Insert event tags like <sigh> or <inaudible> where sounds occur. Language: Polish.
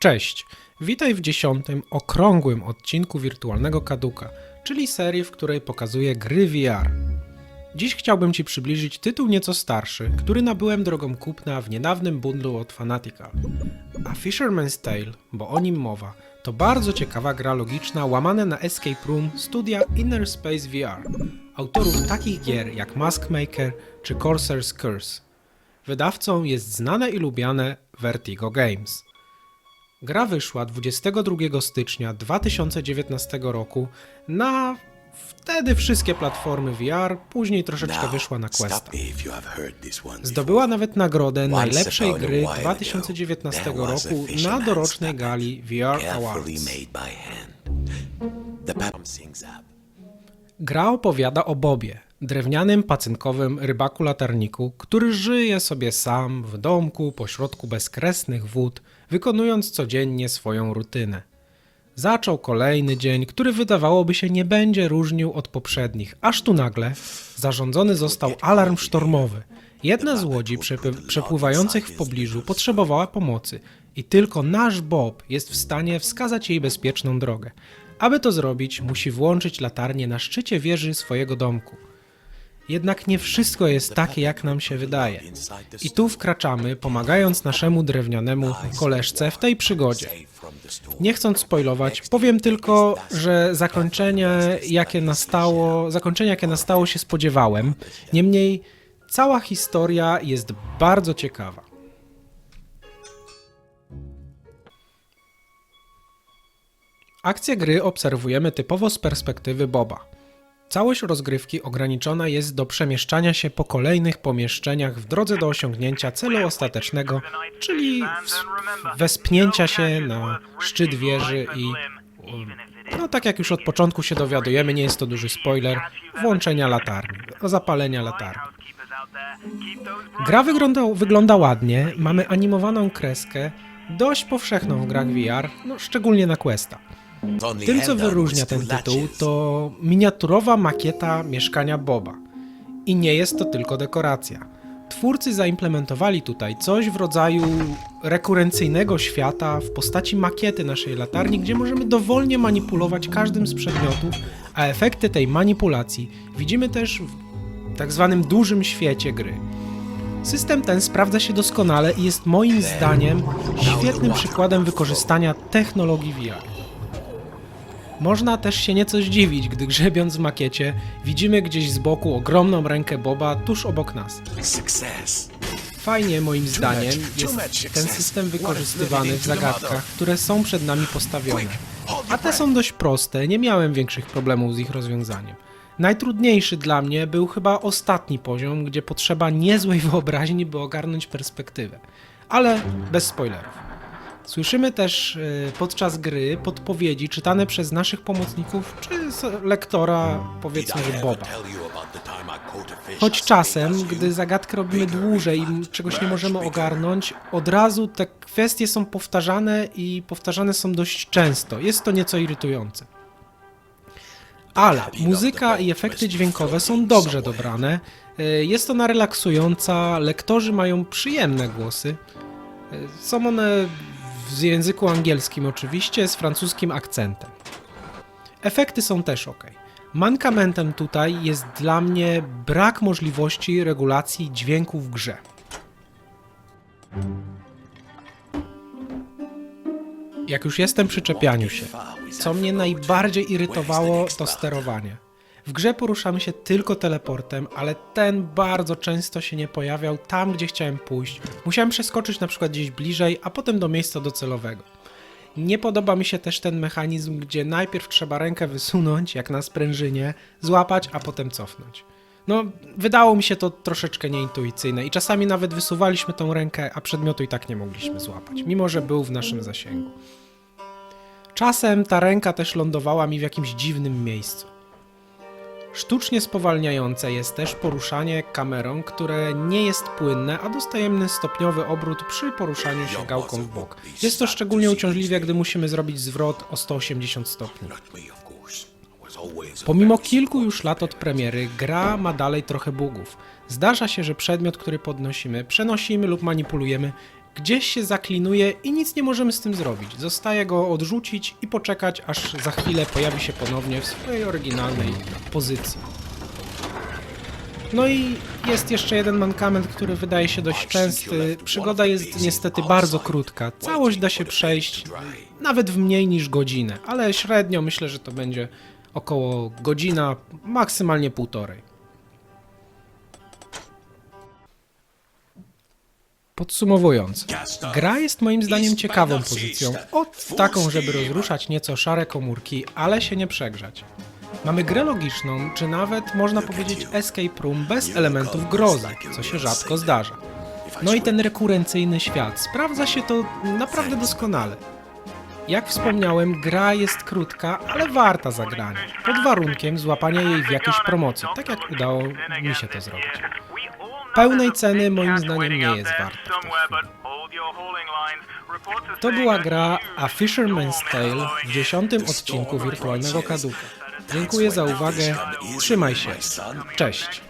Cześć! Witaj w dziesiątym, okrągłym odcinku Wirtualnego Kaduka, czyli serii, w której pokazuję gry VR. Dziś chciałbym Ci przybliżyć tytuł nieco starszy, który nabyłem drogą kupna w niedawnym bundlu od Fanatical. A Fisherman's Tale, bo o nim mowa, to bardzo ciekawa gra logiczna łamane na Escape Room studia Inner Space VR, autorów takich gier jak Mask Maker czy Corsair's Curse. Wydawcą jest znane i lubiane Vertigo Games. Gra wyszła 22 stycznia 2019 roku na wtedy wszystkie platformy VR, później troszeczkę wyszła na Questa. Zdobyła nawet nagrodę najlepszej gry while 2019 ago, there was a roku na dorocznej gali VR Awards. Gra opowiada o Bobie, drewnianym, pacynkowym rybaku latarniku, który żyje sobie sam w domku pośrodku bezkresnych wód, wykonując codziennie swoją rutynę. Zaczął kolejny dzień, który wydawałoby się nie będzie różnił od poprzednich, aż tu nagle zarządzony został alarm sztormowy. Jedna z łodzi przepływających w pobliżu potrzebowała pomocy i tylko nasz Bob jest w stanie wskazać jej bezpieczną drogę. Aby to zrobić, musi włączyć latarnię na szczycie wieży swojego domku. Jednak nie wszystko jest takie, jak nam się wydaje. I tu wkraczamy, pomagając naszemu drewnianemu koleżce w tej przygodzie. Nie chcąc spoilować, powiem tylko, że zakończenie, jakie nastało, zakończenie, jakie nastało się spodziewałem. Niemniej cała historia jest bardzo ciekawa. Akcję gry obserwujemy typowo z perspektywy Boba. Całość rozgrywki ograniczona jest do przemieszczania się po kolejnych pomieszczeniach w drodze do osiągnięcia celu ostatecznego, czyli wespnięcia się na szczyt wieży i no tak jak już od początku się dowiadujemy, nie jest to duży spoiler, włączenia latarni, zapalenia latarni. Gra wygląda, wygląda ładnie, mamy animowaną kreskę, dość powszechną w grach VR, no szczególnie na Questa. Tym, co wyróżnia ten tytuł, to miniaturowa makieta mieszkania Boba. I nie jest to tylko dekoracja. Twórcy zaimplementowali tutaj coś w rodzaju rekurencyjnego świata w postaci makiety naszej latarni, gdzie możemy dowolnie manipulować każdym z przedmiotów, a efekty tej manipulacji widzimy też w tak zwanym dużym świecie gry. System ten sprawdza się doskonale i jest moim zdaniem świetnym przykładem wykorzystania technologii VR. Można też się nieco zdziwić, gdy grzebiąc w makiecie widzimy gdzieś z boku ogromną rękę Boba tuż obok nas. Success. Fajnie moim zdaniem jest ten system wykorzystywany w zagadkach, które są przed nami postawione. A te są dość proste, nie miałem większych problemów z ich rozwiązaniem. Najtrudniejszy dla mnie był chyba ostatni poziom, gdzie potrzeba niezłej <laughs> wyobraźni, by ogarnąć perspektywę. Ale bez spoilerów. Słyszymy też y, podczas gry podpowiedzi czytane przez naszych pomocników czy lektora, powiedzmy, że Boba. Choć czasem, gdy zagadkę robimy dłużej i czegoś nie możemy ogarnąć, od razu te kwestie są powtarzane i powtarzane są dość często. Jest to nieco irytujące. Ale muzyka i efekty dźwiękowe są dobrze dobrane. Y, Jest ona relaksująca, lektorzy mają przyjemne głosy. Y, Są one w języku angielskim oczywiście, z francuskim akcentem. Efekty są też ok. Mankamentem tutaj jest dla mnie brak możliwości regulacji dźwięku w grze. Jak już jestem przy czepianiu się, co mnie najbardziej irytowało, to sterowanie. W grze poruszamy się tylko teleportem, ale ten bardzo często się nie pojawiał tam, gdzie chciałem pójść. Musiałem przeskoczyć na przykład gdzieś bliżej, a potem do miejsca docelowego. Nie podoba mi się też ten mechanizm, gdzie najpierw trzeba rękę wysunąć, jak na sprężynie, złapać, a potem cofnąć. No, wydało mi się to troszeczkę nieintuicyjne i czasami nawet wysuwaliśmy tą rękę, a przedmiotu i tak nie mogliśmy złapać, mimo że był w naszym zasięgu. Czasem ta ręka też lądowała mi w jakimś dziwnym miejscu. Sztucznie spowalniające jest też poruszanie kamerą, które nie jest płynne, a dostajemy stopniowy obrót przy poruszaniu się gałką w bok. Jest to szczególnie uciążliwe, gdy musimy zrobić zwrot o 180 stopni. Pomimo kilku już lat od premiery, gra ma dalej trochę bugów. Zdarza się, że przedmiot, który podnosimy, przenosimy lub manipulujemy, Gdzieś się zaklinuje i nic nie możemy z tym zrobić. Zostaje go odrzucić i poczekać, aż za chwilę pojawi się ponownie w swojej oryginalnej pozycji. No i jest jeszcze jeden mankament, który wydaje się dość częsty. Przygoda jest niestety bardzo krótka. Całość da się przejść nawet w mniej niż godzinę, ale średnio myślę, że to będzie około godzina, maksymalnie półtorej. Podsumowując, gra jest moim zdaniem ciekawą pozycją, od taką, żeby rozruszać nieco szare komórki, ale się nie przegrzać. Mamy grę logiczną, czy nawet można powiedzieć escape room bez elementów grozy, co się rzadko zdarza. No i ten rekurencyjny świat, sprawdza się to naprawdę doskonale. Jak wspomniałem, gra jest krótka, ale warta zagrania, pod warunkiem złapania jej w jakiejś promocji, tak jak udało mi się to zrobić. Pełnej ceny moim zdaniem nie jest warta. To była gra A Fisherman's Tale w dziesiątym odcinku Wirtualnego Kaduka. Dziękuję za uwagę, trzymaj się, cześć.